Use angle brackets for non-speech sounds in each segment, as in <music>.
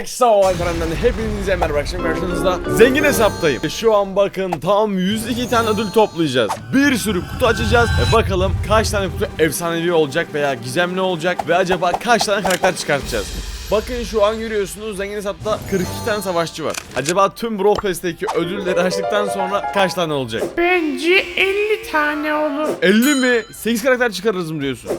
Eksa olay kanalından hepinize merhaba akşam karşınızda zengin hesaptayım. Şu an bakın tam 102 tane ödül toplayacağız. Bir sürü kutu açacağız ve bakalım kaç tane kutu efsanevi olacak veya gizemli olacak ve acaba kaç tane karakter çıkartacağız. Bakın şu an görüyorsunuz zengin hesapta 42 tane savaşçı var. Acaba tüm Brawl Pass'teki ödülleri açtıktan sonra kaç tane olacak? Bence 50 tane olur. 50 mi? 8 karakter çıkarırız mı diyorsun?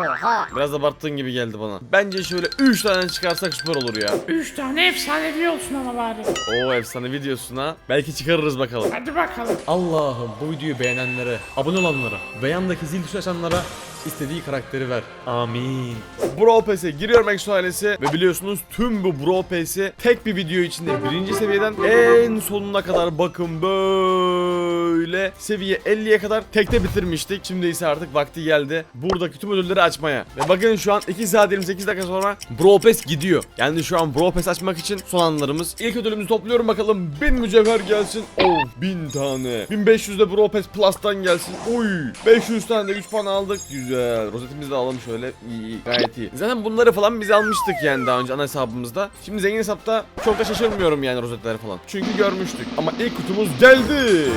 Oha. Biraz abarttığın gibi geldi bana. Bence şöyle 3 tane çıkarsak süper olur ya. 3 tane efsanevi olsun ama bari. Oo efsane videosuna. Belki çıkarırız bakalım. Hadi bakalım. Allah'ım bu videoyu beğenenlere, abone olanlara ve yandaki zil tuşu açanlara istediği karakteri ver. Amin. Brawl Pass'e giriyorum Exo ailesi ve biliyorsunuz tüm bu Brawl Pass'i tek bir video içinde birinci seviyeden en sonuna kadar bakın böyle seviye 50'ye kadar tekte bitirmiştik. Şimdi ise artık vakti geldi buradaki tüm ödülleri açmaya. Ve bakın şu an 2 saat 28 dakika sonra Brawl Pass gidiyor. Yani şu an Brawl Pass açmak için son anlarımız. İlk ödülümüzü topluyorum bakalım 1000 mücevher gelsin. Oh 1000 tane. 1500 de Brawl Pass Plus'tan gelsin. Oy 500 tane de 3 puan aldık. Güzel. Rozetimizi de alalım şöyle. İyi. Gayet iyi. Zaten bunları falan biz almıştık yani daha önce ana hesabımızda. Şimdi zengin hesapta çok da şaşırmıyorum yani rozetleri falan. Çünkü görmüştük. Ama ilk kutumuz geldi.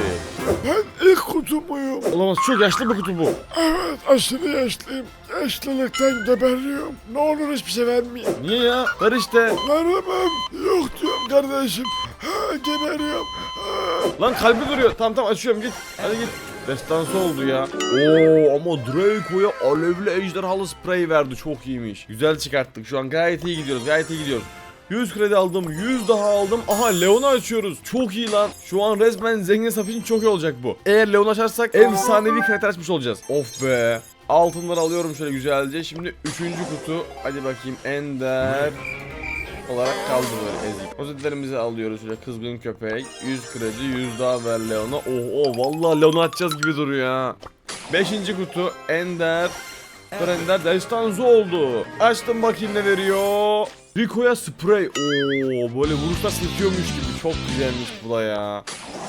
Ben ilk kutumuyum. Olamaz çok yaşlı bir kutu bu. Evet aşırı yaşlıyım. Yaşlılıktan geberiyorum. Ne olur hiçbir şey vermeyin. Niye ya? Ver işte. Veremem. Yok diyorum kardeşim. Ha, geberiyorum. Ha. Lan kalbi duruyor. Tamam tamam açıyorum git. Hadi git. Destansı oldu ya. Oo ama Draco'ya alevli ejderhalı sprey verdi. Çok iyiymiş. Güzel çıkarttık. Şu an gayet iyi gidiyoruz. Gayet iyi gidiyoruz. 100 kredi aldım. 100 daha aldım. Aha Leon'u açıyoruz. Çok iyi lan. Şu an resmen zengin hesap için çok iyi olacak bu. Eğer Leon açarsak efsanevi karakter açmış olacağız. Of be. Altınları alıyorum şöyle güzelce. Şimdi 3. kutu. Hadi bakayım Ender olarak kaldı böyle ezik. Rozetlerimizi alıyoruz şöyle kızgın köpek. 100 kredi 100 daha ver Leon'a. Oh oh vallahi Leon'u açacağız gibi duruyor ha. 5. kutu Ender. Ender destansı oldu. Açtım bakayım ne veriyor. Rico'ya sprey. Oo böyle vuruşta sıkıyormuş gibi. Çok güzelmiş bu da ya.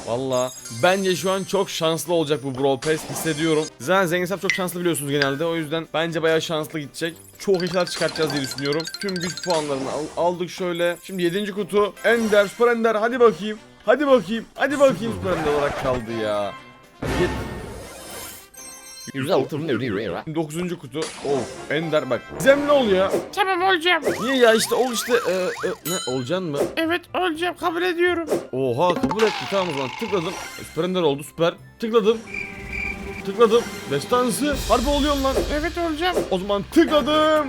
Valla bence şu an çok şanslı olacak bu Brawl Pass hissediyorum. Zaten zengin hesap çok şanslı biliyorsunuz genelde. O yüzden bence bayağı şanslı gidecek. Çok iyi şeyler çıkartacağız diye düşünüyorum. Tüm güç puanlarını al- aldık şöyle. Şimdi 7. kutu Ender, Super Ender hadi bakayım. Hadi bakayım. Hadi bakayım Super Ender olarak kaldı ya. Hadi. 9. kutu. Of Ender bak. Gizem ne oluyor? Tamam olacağım. Niye ya işte ol işte. Ee, e, ne olacaksın mı? Evet olacağım kabul ediyorum. Oha kabul etti tamam o zaman tıkladım. Süper Ender oldu süper. Tıkladım. Tıkladım. Destansı. Harbi oluyor lan. Evet olacağım. O zaman tıkladım.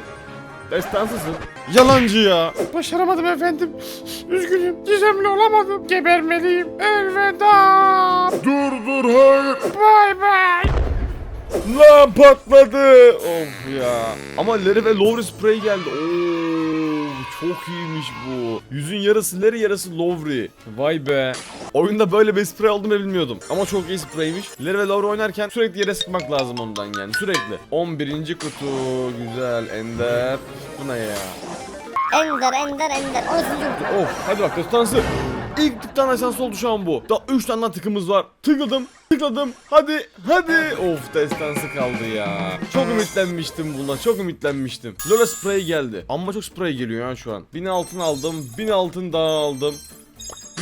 Destansısın. Yalancı ya. Başaramadım efendim. Üzgünüm. Gizemli olamadım. Gebermeliyim. Elveda. Lan patladı. Of ya. Ama Larry ve Lowry spray geldi. Oo, çok iyiymiş bu. Yüzün yarısı Larry yarısı Lowry. Vay be. Oyunda böyle bir sprey olduğunu bilmiyordum. Ama çok iyi spreymiş. Larry ve Lowry oynarken sürekli yere sıkmak lazım ondan yani. Sürekli. 11. kutu. Güzel. Ender. Bu ne ya? Ender ender ender. 13. kutu. Of hadi bak destansı. İlk tıktan esans oldu şu an bu. Daha 3 tane tıkımız var. Tıkladım, tıkladım. Hadi, hadi. Of destansı kaldı ya. Çok ümitlenmiştim buna, çok ümitlenmiştim. Lola spray geldi. Ama çok spray geliyor ya şu an. 1000 altın aldım, 1000 altın daha aldım.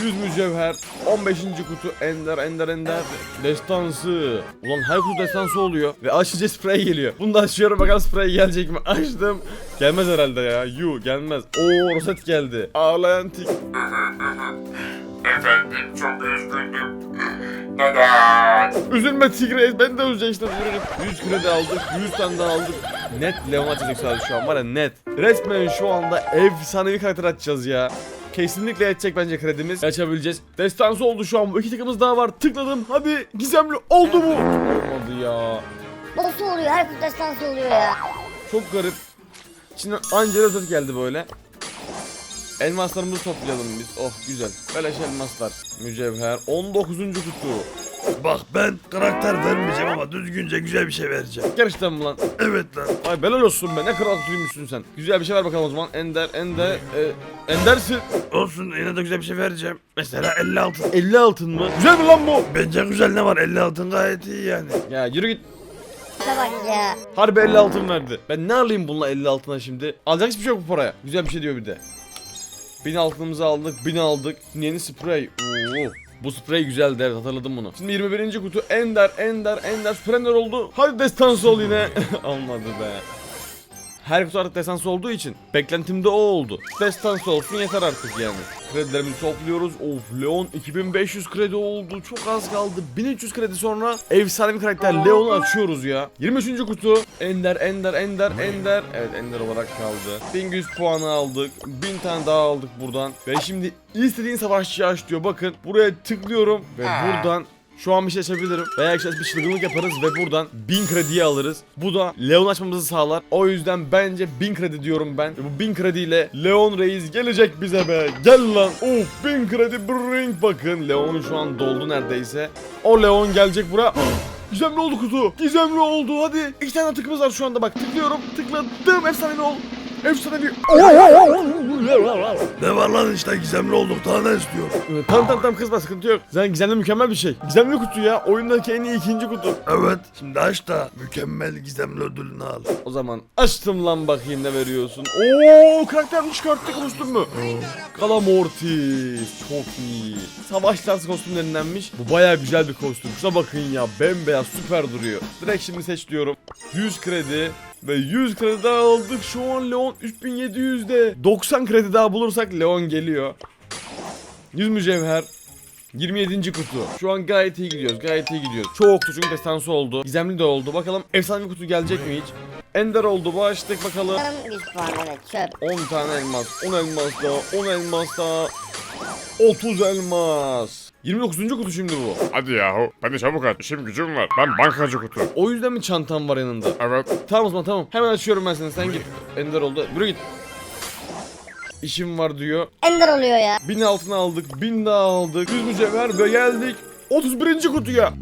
100 mücevher, 15. kutu ender ender ender destansı. Ulan her kutu destansı oluyor ve açınca sprey geliyor. Bunu da açıyorum bakalım sprey gelecek mi? Açtım. Gelmez herhalde ya. Yu gelmez. Oo roset geldi. Ağlayan tik. Efendim çok üzgündüm. Neden? Üzülme Tigreal ben de üzülürüm. 100 kredi aldık 100 tane daha aldık. Net Leon açacak sadece şu an var ya net. Resmen şu anda efsanevi karakter açacağız ya. Kesinlikle yetecek bence kredimiz. Açabileceğiz. Destansı oldu şu an bu iki takımız daha var. Tıkladım hadi gizemli oldu mu? Olmadı ya. Nasıl oluyor? Her destansı oluyor ya. Çok garip. İçinden anca özet geldi böyle. Elmaslarımızı toplayalım biz. Oh güzel. Beleş elmaslar. Mücevher. 19. kutu. Bak ben karakter vermeyeceğim ama düzgünce güzel bir şey vereceğim. Gerçekten mi lan? Evet lan. Ay belal olsun be ne kral kutluymuşsun sen. Güzel bir şey ver bakalım o zaman. Ender, Ender, e, Endersin. Olsun yine de güzel bir şey vereceğim. Mesela 50 altın. 50 altın mı? Güzel mi lan bu? Bence güzel ne var 50 altın gayet iyi yani. Ya yürü git. Harbi 50 altın verdi. Ben ne alayım bununla 50 altına şimdi? Alacak hiçbir şey yok bu paraya. Güzel bir şey diyor bir de. 1000 altınımızı aldık. 1000 aldık. Yeni sprey. Oo. Bu sprey güzeldi evet hatırladım bunu. Şimdi 21. kutu Ender, Ender, Ender, Sprender oldu. Hadi destansı ol yine. <laughs> Almadı be. Her kutu artık destansı olduğu için beklentim de o oldu. Destansı olsun yeter artık yani. Kredilerimizi topluyoruz. Of Leon 2500 kredi oldu. Çok az kaldı. 1300 kredi sonra efsane bir karakter Leon'u açıyoruz ya. 23. kutu Ender, Ender, Ender, Ender. Evet Ender olarak kaldı. 1100 puanı aldık. 1000 tane daha aldık buradan. Ve şimdi istediğin savaşçıyı aç diyor. Bakın buraya tıklıyorum ve buradan şu an bir şey açabilirim. Veya işte bir çılgınlık yaparız ve buradan 1000 krediyi alırız. Bu da Leon açmamızı sağlar. O yüzden bence 1000 kredi diyorum ben. Bu 1000 krediyle Leon Reis gelecek bize be. Gel lan. Of 1000 kredi bring bakın. Leon şu an doldu neredeyse. O Leon gelecek buraya. Gizemli oldu kutu. Gizemli oldu hadi. İki tane tıkımız var şu anda bak. Tıklıyorum. Tıkladım. Efsanevi ol. Efsanevi. Ne var lan işte gizemli olduk daha ne istiyor? Ee, Tamam tamam tamam kızma sıkıntı yok. Zaten gizemli mükemmel bir şey. Gizemli kutu ya. Oyundaki en iyi ikinci kutu. Evet şimdi aç da mükemmel gizemli ödülünü al. O zaman açtım lan bakayım ne veriyorsun. Oo karakterini çıkarttık kostüm mü? Kalamortis. Çok iyi. Savaş dans kostümlerindenmiş. Bu baya güzel bir kostüm. Şuna bakın ya bembeyaz süper duruyor. Direkt şimdi seç diyorum. 100 kredi. Ve 100 kredi daha aldık. Şu an Leon 3700'de. 90 kredi daha bulursak Leon geliyor. 100 mücevher. 27. kutu. Şu an gayet iyi gidiyoruz. Gayet iyi gidiyoruz. Çok kutu çünkü destansı oldu. Gizemli de oldu. Bakalım efsane kutu gelecek mi hiç? Ender oldu. Başladık bakalım. Canım 100 puan evet çöp. 10 tane elmas. 10 elmas daha. 10 elmas daha. 30 elmas. 29. kutu şimdi bu. Hadi yahu. Ben de çabuk aç. İşim gücüm var. Ben bankacı kutu. O yüzden mi çantam var yanında? Evet. Tamam o zaman tamam. Hemen açıyorum ben seni. Sen git. Ender oldu. Yürü git. İşim var diyor. Ender oluyor ya. 1000 altın aldık. 1000 daha aldık. 100 mücevher ve geldik. 31. kutuya.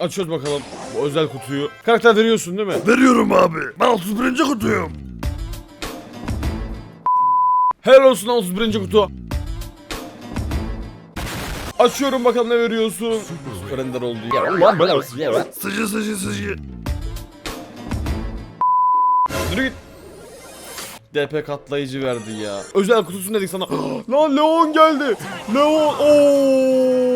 Açıyoruz bakalım bu özel kutuyu. Karakter veriyorsun değil mi? Veriyorum abi. Ben 31. kutuyum. Helal olsun 31. kutu. Açıyorum bakalım ne veriyorsun. Süper Ender oldu ya. Sıcı sıcı sıcı. Yürü git. DP katlayıcı verdi ya. Özel kutusun dedik sana. <gasps> lan Leon geldi. Leon. Of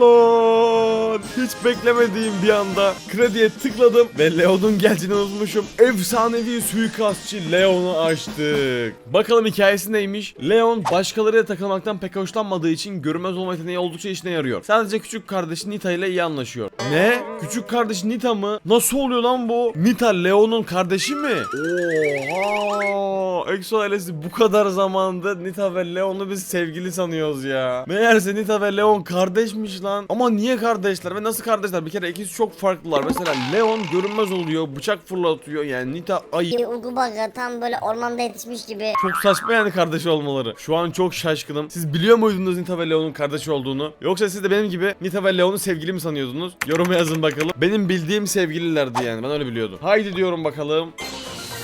lan. Hiç beklemediğim bir anda krediye tıkladım ve Leon'un geldiğini unutmuşum. Efsanevi suikastçı Leon'u açtık. Bakalım hikayesi neymiş? Leon başkalarıyla takılmaktan pek hoşlanmadığı için görünmez olma yeteneği oldukça işine yarıyor. Sadece küçük kardeşi Nita ile iyi anlaşıyor. Ne? Küçük kardeş Nita mı? Nasıl oluyor lan bu? Nita Leon'un kardeşi mi? Oha! Exo ailesi bu kadar zamanda Nita ve Leon'u biz sevgili sanıyoruz ya. Meğerse Nita ve Leon kardeşmiş lan. Ama niye kardeşler ve nasıl kardeşler? Bir kere ikisi çok farklılar. Mesela Leon görünmez oluyor, bıçak fırlatıyor. Yani Nita ayı. Bir Ugu Baga tam böyle ormanda yetişmiş gibi. Çok saçma yani kardeş olmaları. Şu an çok şaşkınım. Siz biliyor muydunuz Nita ve Leon'un kardeş olduğunu? Yoksa siz de benim gibi Nita ve Leon'u sevgili mi sanıyordunuz? Yoruma yazın bakalım. Benim bildiğim sevgililerdi yani. Ben öyle biliyordum. Haydi diyorum bakalım.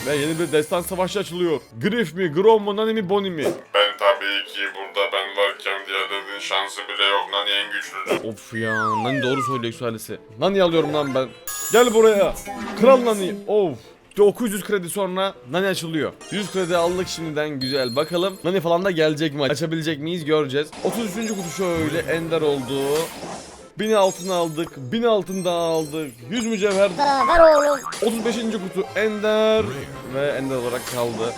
Ve yeni bir destan savaşı açılıyor. Griff mi, Grom mu, Nani mi, Bonnie mi? Ben tabii ki burada ben varken diğerlerinin şansı bile yok. Nani en güçlüdür. Of ya, Nani doğru söylüyor Eksualesi. Nani alıyorum lan ben. Gel buraya. Kral Nani. Of. 900 kredi sonra Nani açılıyor. 100 kredi aldık şimdiden güzel. Bakalım Nani falan da gelecek mi? Açabilecek miyiz göreceğiz. 33. kutu şöyle ender oldu. 1000 altın aldık. 1000 altın daha aldık. 100 mücevher. Daha ver oğlum. 35. kutu ender. Ve ender olarak kaldı.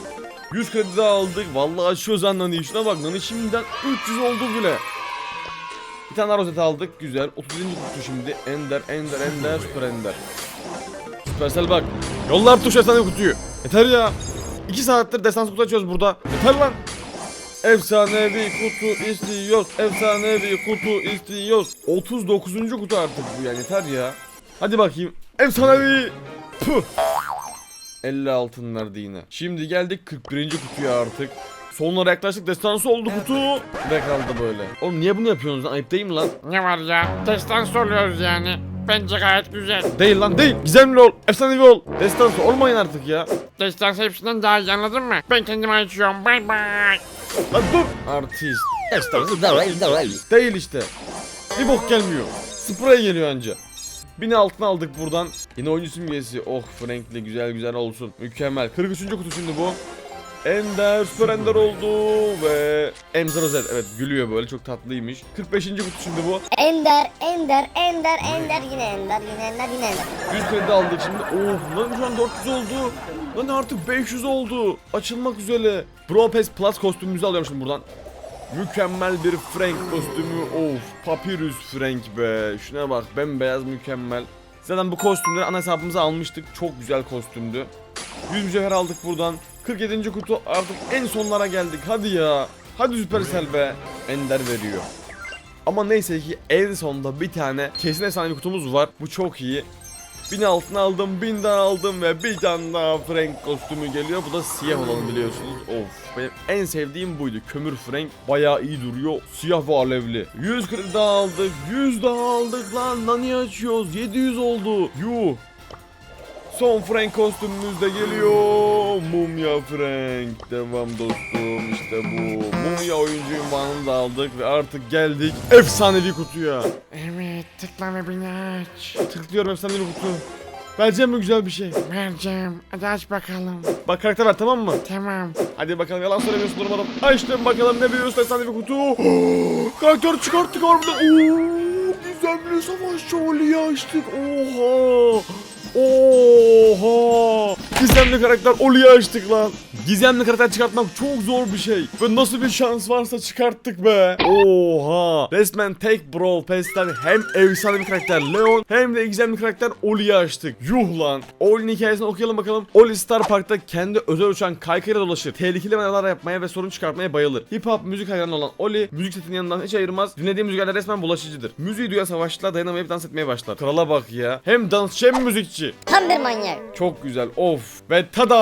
100 kredi daha aldık. Vallahi açıyoruz lan Nani. Şuna bak Nani şimdiden 300 oldu bile. Bir tane rozet aldık. Güzel. 30. kutu şimdi. Ender, Ender, Ender, Süper Ender. Süpersel bak. Yolla artık şu efsane kutuyu. Yeter ya. 2 saattir desans kutu açıyoruz burada. Yeter lan. Efsanevi kutu istiyoruz. Efsanevi kutu istiyoruz. 39. kutu artık bu yani yeter ya. Hadi bakayım. Efsanevi. Puh. 50 altın verdi yine. Şimdi geldik 41. kutuya artık. Sonlara yaklaştık destansı oldu kutu. Ve kaldı böyle. Oğlum niye bunu yapıyorsunuz lan? Ayıp değil mi lan? Ne var ya? Destans oluyoruz yani. Bence gayet güzel. Değil lan değil. Gizemli ol. Efsanevi ol. Destansı olmayın artık ya. Destans hepsinden daha iyi anladın mı? Ben kendimi açıyorum. Bay bay. Lan dur. Artist. Değil işte. Bir bok gelmiyor. Sprey geliyor anca. Bini altına aldık buradan. Yine oyuncu simgesi. Oh Frank'li güzel güzel olsun. Mükemmel. 43. kutu şimdi bu. Ender Süper Ender oldu ve Emza Rozet evet gülüyor böyle çok tatlıymış. 45. kutu şimdi bu. Ender, Ender, Ender, Ender yine Ender, yine Ender, yine Ender. 100 kredi aldık şimdi. Oh lan şu an 400 oldu. Lan artık 500 oldu. Açılmak üzere. Bro Pass Plus kostümümüzü alıyorum şimdi buradan. Mükemmel bir Frank kostümü. Of Papyrus Frank be. Şuna bak bembeyaz mükemmel. Zaten bu kostümleri ana hesabımıza almıştık. Çok güzel kostümdü. 100 mücevher aldık buradan. 47. kutu artık en sonlara geldik. Hadi ya. Hadi Supercell be. Ender veriyor. Ama neyse ki en sonunda bir tane kesin efsane bir kutumuz var. Bu çok iyi. 1000 altın aldım, 1000 daha aldım ve bir tane daha Frank kostümü geliyor. Bu da siyah olanı biliyorsunuz. Of benim en sevdiğim buydu. Kömür Frank bayağı iyi duruyor. Siyah ve alevli. 100 kredi daha aldık. 100 daha aldık lan. Nani açıyoruz? 700 oldu. Yuh. Son Frank kostümümüz de geliyor. Mumya Frank. Devam dostum. İşte bu. Mumya oyuncu ünvanını da aldık ve artık geldik efsanevi kutuya. Evet tıkla ve beni aç. Tıklıyorum efsanevi kutu. Vereceğim mi güzel bir şey? Vereceğim. Hadi aç bakalım. Bak karakter ver tamam mı? Tamam. Hadi bakalım yalan söylemiyorsun umarım. Açtım bakalım ne biliyorsun efsanevi kutu. <gasps> karakter çıkarttık harbiden. Oo, gizemli savaşçı Oli'yi açtık. Oha. Oha! Gizemli karakter Oli'yi açtık lan. Gizemli karakter çıkartmak çok zor bir şey. Ve nasıl bir şans varsa çıkarttık be. Oha! Resmen tek Brawl Pass'ten hem efsane bir karakter Leon hem de gizemli karakter Oli'yi açtık. Yuh lan. Oli'nin hikayesini okuyalım bakalım. Oli Star Park'ta kendi özel uçan kaykayla dolaşır. Tehlikeli manevralar yapmaya ve sorun çıkartmaya bayılır. Hip hop müzik hayranı olan Oli müzik setinin yanından hiç ayırmaz. Dinlediği müziklerle resmen bulaşıcıdır. Müziği duyan savaşçılar dayanamayıp dans etmeye başlar. Krala bak ya. Hem dansçı hem müzikçi. Tam bir manyak. Çok güzel of. Ve tada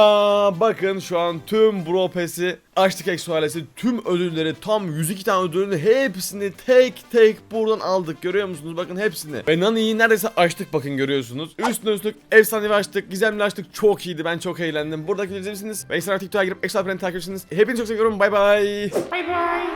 bakın şu an tüm Bro Pass'i açtık Exo. Tüm ödülleri tam 102 tane ödülünü hepsini tek tek buradan aldık. Görüyor musunuz? Bakın hepsini. Ve Nani'yi neredeyse açtık bakın görüyorsunuz. Üstüne üstlük efsanevi açtık. Gizemli açtık. Çok iyiydi. Ben çok eğlendim. Buradaki izlemişsiniz. Ve ekstra TikTok'a girip ekstra takip edersiniz. Hepinizi çok seviyorum. Bay bay. Bay bay.